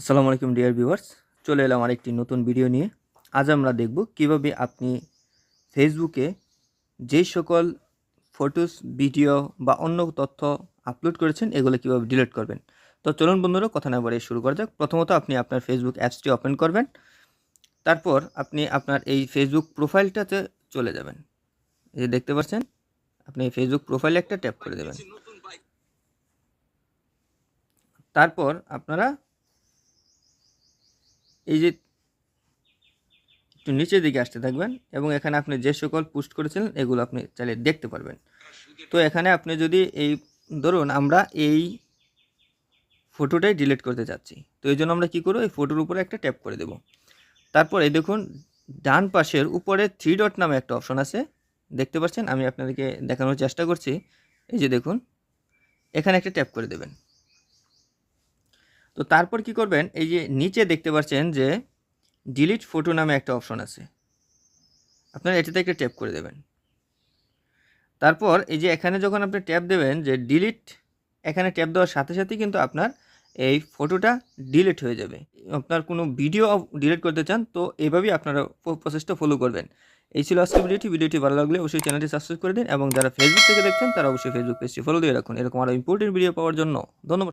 আসসালামু আলাইকুম dear viewers চলে এলাম আরেকটি নতুন ভিডিও নিয়ে। আজ আমরা দেখব কীভাবে আপনি ফেসবুকে যেই সকল ফটোস ভিডিও বা অন্য তথ্য আপলোড করেছেন, এগুলো কীভাবে ডিলিট করবেন। তো চলুন বন্ধুরা, কথা না বলে শুরু করা যাক। প্রথমত আপনি আপনার ফেসবুক অ্যাপসটি ওপেন করবেন। তারপর আপনি আপনার এই ফেসবুক প্রোফাইলটাতে চলে যাবেন। এই যে দেখতে পাচ্ছেন, আপনি ফেসবুক প্রোফাইলে একটা ট্যাপ করে দেবেন। তারপর আপনারা এই যে একটু নিচের দিকে আসতে থাকবেন এবং এখানে আপনি যে সকল পোস্ট করেছিলেন এগুলো আপনি চাইলে দেখতে পারবেন। তো এখানে আপনি যদি এই ধরুন আমরা এই ফটোটাই ডিলিট করতে চাচ্ছি, তো এই জন্য আমরা কী করব? এই ফটোর উপরে একটা ট্যাপ করে দেব। তারপর দেখুন, ডান পাশের উপরে থ্রি ডট নামে একটা অপশন আছে। দেখতে পাচ্ছেন? আমি আপনাদেরকে দেখানোর চেষ্টা করছি। এই যে দেখুন, এখানে একটা ট্যাপ করে দেবেন। তো তারপর কি করবেন? এই যে নিচে দেখতে পাচ্ছেন যে ডিলিট ফটো নামে একটা অপশন আছে। আপনারা এটাতে একটা ট্যাপ করে দেবেন। তারপর এই যে এখানে যখন আপনি ট্যাপ দেবেন যে ডিলিট এখানে ট্যাপ দেওয়ার সাথে সাথেই কিন্তু আপনার এই ফটোটা ডিলিট হয়ে যাবে। আপনার কোনো ভিডিও ডিলিট করতে চান, তো এভাবেই আপনারা প্রসেসটা ফলো করবেন। এই ছিল আজকে ভিডিওটি ভিডিওটি ভালো লাগলে অবশ্যই চ্যানেলটি সাবস্ক্রাইব করে দিন এবং যারা ফেসবুক থেকে দেখছেন, তারা অবশ্যই ফেসবুক পেজটি ফলো দিয়ে রাখুন। এরকম আরও ইম্পর্টেন্ট ভিডিও পাওয়ার জন্য ধন্যবাদ।